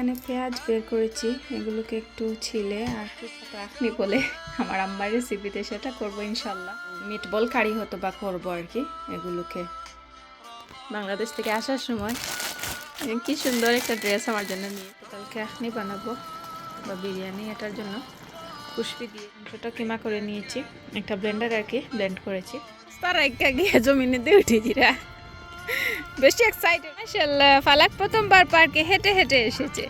এখানে পেঁয়াজ বের করেছি, এগুলোকে একটু ছিলে আর রাখনি বলে আমার আম্মার রেসিপিতে সেটা করব ইনশাল্লাহ মিট বল কারি হতো বা করব আর কি এগুলোকে। বাংলাদেশ থেকে আসার সময় কি সুন্দর একটা ড্রেস আমার জন্য নিয়ে কালকে এখনি বানাবো, বা বিরিয়ানি এটার জন্য। খুশবি দিয়ে মাংসটা কিমা করে নিয়েছি, একটা ব্লেন্ডার আর কি ব্লেন্ড করেছি। তার একটা গিয়ে জমিনে দিয়ে উঠেছি রা বেশি এক্সাইটেড মাশাআল্লাহ, ফালাক প্রথমবার পার্কে হেঁটে হেঁটে এসেছে।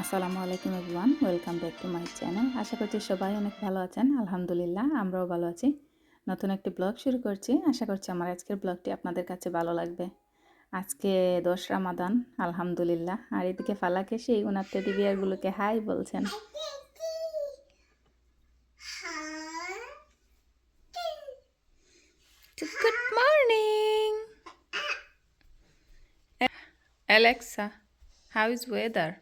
আসসালামু আলাইকুম everyone welcome back to my channel আশা করছি সবাই অনেক ভালো আছেন, আলহামদুলিল্লাহ, আমরাও ভালো আছি। নতুন একটি ব্লগ শুরু করছি, আশা করছি আমার আজকের ব্লগটি আপনাদের কাছে ভালো লাগবে। আজকে দশ রামাদান, আলহামদুলিল্লাহ। আর এদিকে ফালাকে সেই ওনার টেডি বিয়ারগুলোকে হাই বলছেন good morning Alexa, how is weather?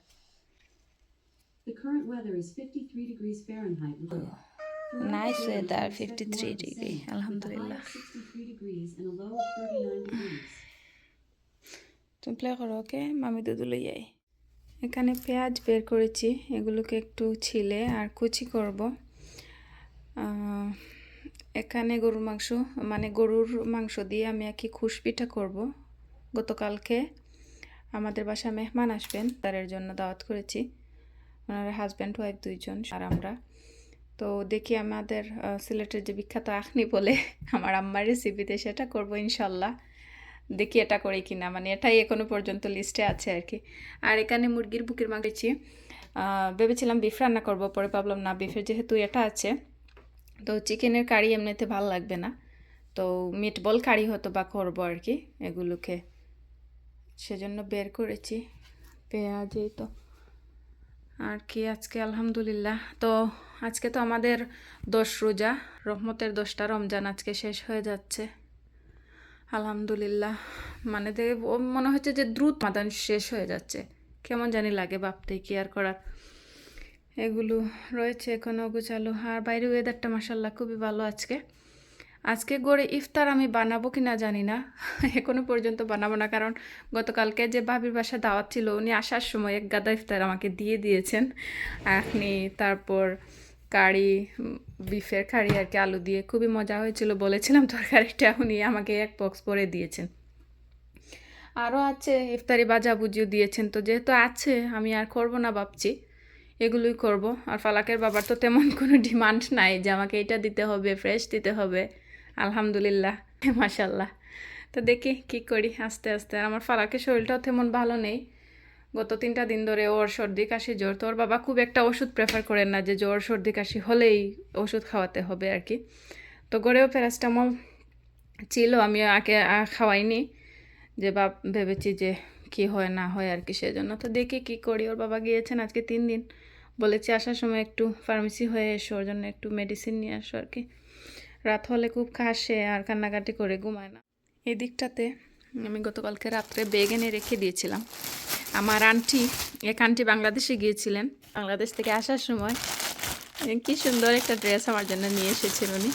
The current weather is 53 degrees Fahrenheit. Nice weather, 53 more degree, percent, with a high alhamdulillah. of 63 degrees and a low of 39 degrees. তুমি প্লে করো okay মামি দুধু লই যাই এখানে পেঁয়াজ বের করেছি এগুলোকে একটু ছিলে আর কুচি করব এখানে গরুর মাংস মানে গরুর মাংস দিয়ে আমি আর কি খুশপিটা করব গতকালকে আমাদের বাসায় মেহমান আসবেন, তাদের জন্য দাওয়াত করেছি। ওনার হাজব্যান্ড ওয়াইফ দুইজন, আর আমরা। তো দেখি আমাদের সিলেটের যে বিখ্যাত আখনি বলে, আমার আম্মার রেসিপিতে সেটা করব ইনশাল্লাহ। দেখি এটা করি কিনা মানে এটাই এখনও পর্যন্ত লিস্টে আছে আর কি। আর এখানে মুরগির বুকের মাগেছি ভেবেছিলাম বিফ রান্না করব, পরে ভাবলাম না বিফের যেহেতু এটা আছে, তো চিকেনের কারি এমনিতে ভালো লাগবে না। তো মিট বল কারি হতো বা করব আর কি, এগুলোকে। সেজন্য বের করেছি। পেঁয়াজ তো। আর কি আজকে? আলহামদুলিল্লাহ। তো আজকে তো আমাদের দশ রোজা। রহমতের দশটা রমজান আজকে শেষ হয়ে যাচ্ছে। আলহামদুলিল্লাহ। মানে মনে হচ্ছে যে দ্রুত মাদান শেষ হয়ে যাচ্ছে। কেমন জানি লাগে ভাবতে কি আর করার। এগুলো রয়েছে এখনও গুছালো। আর বাইরে ওয়েদারটা মাসাল্লাহ খুবই ভালো আজকে। আজকে গড়ে ইফতার আমি বানাবো কি না জানি না। এখনও পর্যন্ত বানাবো না, কারণ গতকালকে যে ভাবির বাসা দাওয়াত ছিল, উনি আসার সময় এক গাদা ইফতার আমাকে দিয়ে দিয়েছেন। আপনি তারপর কারি, বিফের কারি আর কি, আলু দিয়ে খুবই মজা হয়েছিল বলেছিলাম তরকারিটা, উনি আমাকে এক বক্স করে দিয়েছেন। আরও আছে, ইফতারি বাজা বাজাবুজিও দিয়েছেন, তো যেহেতু আছে, আমি আর করব না ভাবছি। এগুলোই করব, আর ফালাকের বাবার তো তেমন কোনো ডিমান্ড নাই যে আমাকে এটা দিতে হবে ফ্রেশ দিতে হবে। আলহামদুলিল্লাহ মাশাল্লাহ তো দেখি কি করি আস্তে আস্তে। আর আমার ফালাকের শরীরটাও তেমন ভালো নেই। গত তিনটা দিন ধরে ওর সর্দি কাশি জ্বর। তো ওর বাবা খুব একটা ওষুধ প্রেফার করেন না যে জ্বর, সর্দি কাশি হলেই ওষুধ খাওয়াতে হবে আর কি তো গড়েও প্যারাসিটামল ছিল, আমি আগে খাওয়াইনি। যে বাপ, ভেবেছি যে কি হয় না হয় আর কি সেজন্য। তো দেখি কি করি, ওর বাবা গিয়েছেন আজকে তিন দিন। বলেছি আসার সময় একটু ফার্মেসি হয়ে এসো, ওর জন্য একটু মেডিসিন নিয়ে আসো আর কি রাত হলে খুব কাশে আর কান্নাকাটি করে ঘুমায় না। এই দিকটাতে আমি গতকালকে রাত্রে বেগ এনে রেখে দিয়েছিলাম। আমার আন্টি, এক আন্টি বাংলাদেশে গিয়েছিলেন। বাংলাদেশ থেকে আসার সময় কি সুন্দর একটা ড্রেস আমার জন্য নিয়ে এসেছেন উনি।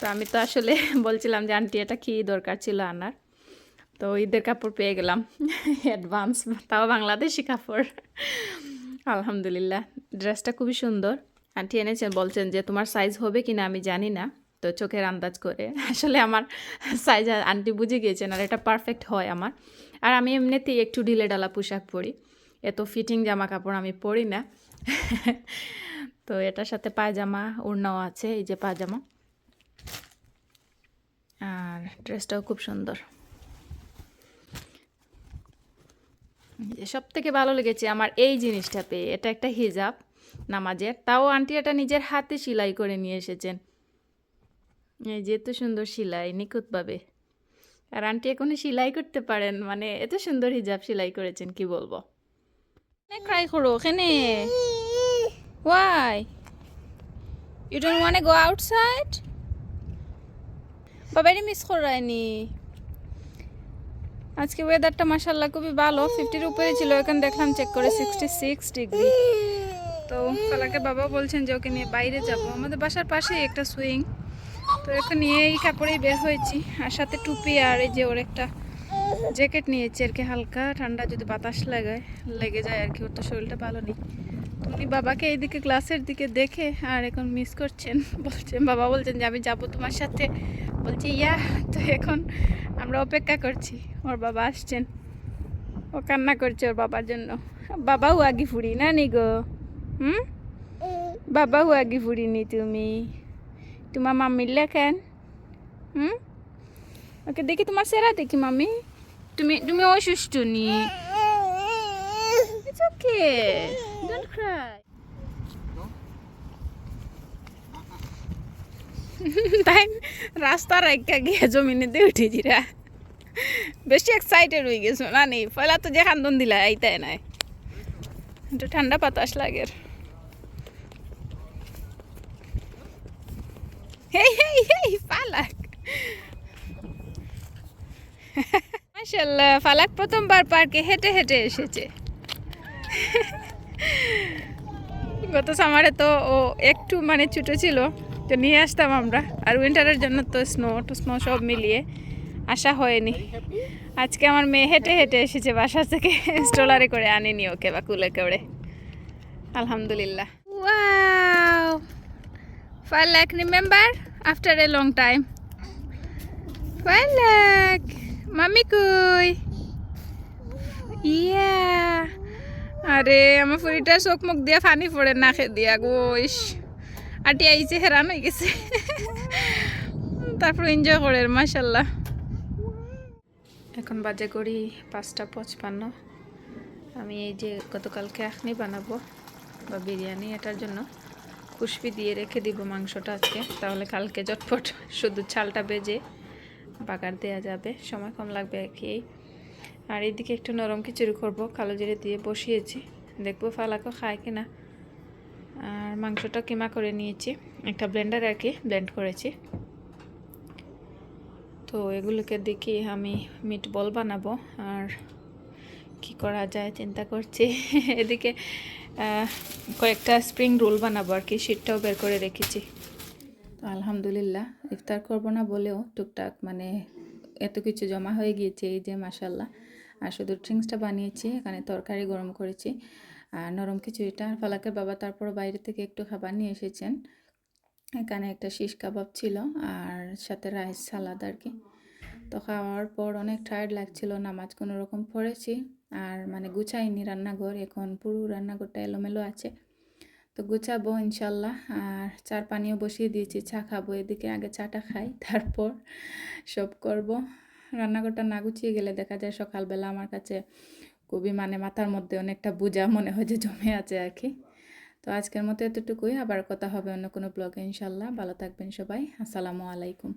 তো আমি তো আসলে বলছিলাম যে, আন্টি, এটা কী দরকার ছিল আনার? তো ঈদের কাপড় পেয়ে গেলাম। অ্যাডভান্স তাও বাংলাদেশি কাপড়। আলহামদুলিল্লাহ ড্রেসটা খুবই সুন্দর। আন্টি এনেছেন, বলছেন যে, তোমার সাইজ হবে কি না আমি জানি না। তো চোখের আন্দাজ করে। আসলে আমার সাইজ আন্টি বুঝে গিয়েছেন আর এটা পারফেক্ট হয় আমার। আর আমি এমনিতেই একটু ঢিলে ডালা পোশাক পরি। এত ফিটিং জামা কাপড় আমি পরি না। তো এটার সাথে পায়জামা, ওড়নাও আছে, এই যে পায়জামা। আর ড্রেসটাও খুব সুন্দর। সব থেকে ভালো লেগেছে আমার এই জিনিসটা পেয়ে। এটা একটা হিজাব নামাজের। তাও আন্টি এটা নিজের হাতে সেলাই করে নিয়ে এসেছেন। এই যে এত সুন্দর সেলাই, নিখুঁতভাবে। আর আন্টি এখনও সেলাই করতে পারেন মানে এত সুন্দর হিজাব সেলাই করেছেন, কি বলব? ক্রাই করো ওখানে why you don't want go outside বাবাইরে miss করায়নি। আজকে ওয়েদারটা মাসাল্লাহ খুবই ভালো ফিফটির উপরে ছিল, এখন দেখলাম চেক করে সিক্সটি সিক্স ডিগ্রি তো, কালাকে বাবা বলছেন যে ওকে নিয়ে বাইরে যাব। আমাদের বাসার পাশেই একটা সুইং তো এখন নিয়ে এই কাপড়েই বের হয়েছি। আর সাথে টুপি আর এই যে ওর একটা জ্যাকেট নিয়েছি আর কি, হালকা ঠান্ডা যদি বাতাস লাগায়, লেগে যায় আর কি, ওর তো শরীরটা ভালো নেই। উনি বাবাকে এইদিকে ক্লাসের দিকে দেখে আর এখন মিস করছেন, বলছেন, বাবা বলছেন যে আমি যাব তোমার সাথে। বলছি, ইয়া, তো এখন আমরা অপেক্ষা করছি, ওর বাবা আসছেন। ও কান্না করছে ওর বাবার জন্য। বাবাও আগে ফুরি না নি গো। হুম? বাবাও আগে ফুরিনি তুমি। তোমার মাম্মির লেখেন হুম? ওকে দেখি তোমার সেরা দেখি মাম্মি তুমি তুমি অসুস্থ নি। It's. তাই রাস্তার একটা গিয়ে জমিনে দিয়ে উঠে জিরা বেশি এক্সাইটেড হয়ে গেছো, না নি? পয়লা তো যে খান্দন দিলা, এইটাই নাই। একটু ঠান্ডা বাতাস লাগে। হেই হেই হেই ফালাক মাশাল্লাহ ফালাক প্রথমবার পার্কে হেঁটে হেঁটে এসেছে। গত সামারে তো ও একটু মানে ছোটো ছিল, তো নিয়ে আসতাম আমরা। আর উইন্টারের জন্য তো স্নো টু স্নো সব মিলিয়ে আসা হয়নি। আজকে আমার মেয়ে হেঁটে হেঁটে এসেছে বাসা থেকে স্ট্রলারে করে আনিনি ওকে বা কুলে করে। আলহামদুলিল্লাহ। Wow Falak remember after a long time Falak মামি কই ইয়া আরে আমার ফুরিটা চোখ মুখ দিয়া ফানি পড়ে নাকে দিয়া গোইস আটি আইছে হেরান হয়ে গেছে তারপর এনজয় করে মাসাল্লাহ এখন বাজে করি পাঁচটা পঁচপান্ন। আমি এই যে গতকালকে আখনি বানাবো বা বিরিয়ানি এটার জন্য। খুশবি দিয়ে রেখে দিব মাংসটা আজকে। তাহলে কালকে চটপট শুধু চালটা বেজে বাগার দেওয়া যাবে। সময় কম লাগবে আর কি আর এইদিকে একটু নরম খিচুড়ি করব, কালো জিরে দিয়ে বসিয়েছি। দেখব ফালাকো খায় কিনা। আর মাংসটা কিমা করে নিয়েছি, একটা ব্লেন্ডার আর কি ব্লেন্ড করেছি। তো এগুলোকে দেখি আমি মিট বল বানাবো। আর কি করা যায় চিন্তা করছি। এদিকে কয়েকটা স্প্রিং রোল বানাবো আর কি, শীতটাও বের করে রেখেছি। তো আলহামদুলিল্লাহ, ইফতার করব না বলেও টুকটাক মানে এত কিছু জমা হয়ে গিয়েছে এই যে মাসাল্লাহ আর শুধু ড্রিঙ্কসটা বানিয়েছি, এখানে তরকারি গরম করেছি। আর নরম খিচুড়িটা আর ফালাকের বাবা তারপর বাইরে থেকে একটু খাবার নিয়ে এসেছেন। এখানে একটা শিশ কাবাব ছিল আর সাথে রাইস সালাদ আর কি। তো খাওয়ার পর অনেক টায়ার্ড লাগছিল, নামাজ কোনো রকম পড়েছি। আর মানে গুছাইনি রান্নাঘর, এখন পুরো রান্নাঘরটা এলোমেলো আছে। তো গুছাবো ইনশাল্লাহ, আর চার পানিও বসিয়ে দিয়েছি, চা খাব, এদিকে আগে চাটা খাই, তারপর সব করব। রান্নাঘরটা না গুছিয়ে গেলে দেখা যায় সকালবেলা আমার কাছে খুবই মানে মাথার মধ্যে অনেকটা বোঝা মনে হয় যে জমে আছে আর কি। তো আজকের মতো এতটুকুই, আবার কথা হবে অন্য কোনো ব্লগে ইনশাল্লাহ। ভালো থাকবেন সবাই, আসসালামু আলাইকুম।